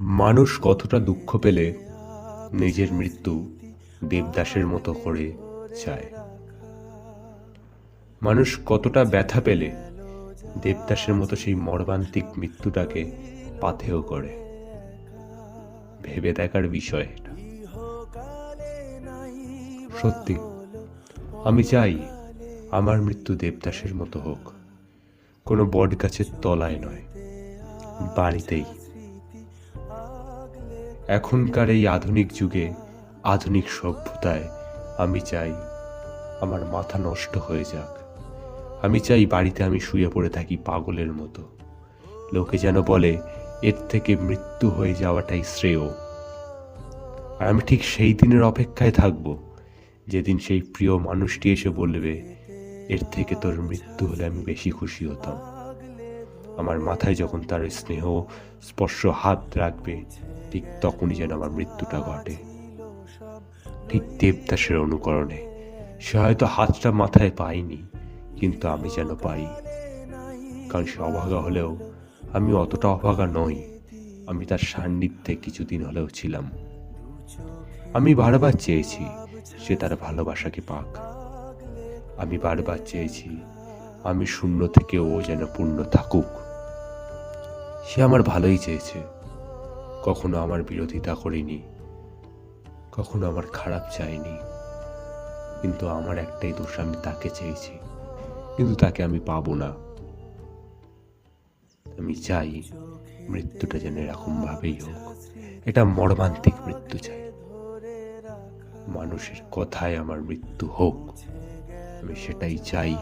মানুষ কতটা দুঃখ পেলে নিজের মৃত্যু দেবদাসের মতো করে চায়। মানুষ কতটা ব্যথা পেলে দেবদাসের মতো সেই মর্মান্তিক মৃত্যুটাকে পাথেয় করে। ভেবে দেখার বিষয় এটা। সত্যি, আমি চাই আমার মৃত্যু দেবদাসের মতো হোক। কোনো বট গাছের তলায় নয়, বাড়িতেই। এখনকার এই আধুনিক যুগে, আধুনিক সভ্যতায় আমি চাই আমার মাথা নষ্ট হয়ে যাক। আমি চাই বাড়িতে আমি শুয়ে পড়ে থাকি পাগলের মতো। লোকে যেন বলে, এর থেকে মৃত্যু হয়ে যাওয়াটাই শ্রেয়। আর আমি ঠিক সেই দিনের অপেক্ষায় থাকব, যেদিন সেই প্রিয় মানুষটি এসে বলবে, এর থেকে তোর মৃত্যু হলে আমি বেশি খুশি হতাম। আমার মাথায় যখন তার স্নেহ স্পর্শ হাত রাখবে ঠিক তখনই যেন আমার মৃত্যুটা ঘটে। ঠিক দেবদাসের অনুকরণে। সে হয়তো হাতটা মাথায় পায়নি, কিন্তু আমি যেন পাই। কারণ সে অভাগা হলেও আমি অতটা অভাগা নই। আমি তার সান্নিধ্যে কিছুদিন হলেও ছিলাম। আমি বারবার চেয়েছি সে তার ভালোবাসাকে পাক। আমি বারবার চেয়েছি আমি শূন্য থেকে ও যেন পূর্ণ থাকুক। সে আমার ভালোই চেয়েছে। কখনো আমার বিরোধিতা করিনি, কখনো আমার খারাপ চাইনি। কিন্তু আমার একটাই দোষ, আমি তাকে চেয়েছি কিন্তু তাকে আমি পাবো না। আমি চাই মৃত্যুটা যেন এরকম ভাবেই হোক। এটা মর্মান্তিক মৃত্যু চাই। মানুষের কথায় আমার মৃত্যু হোক, আমি সেটাই চাই।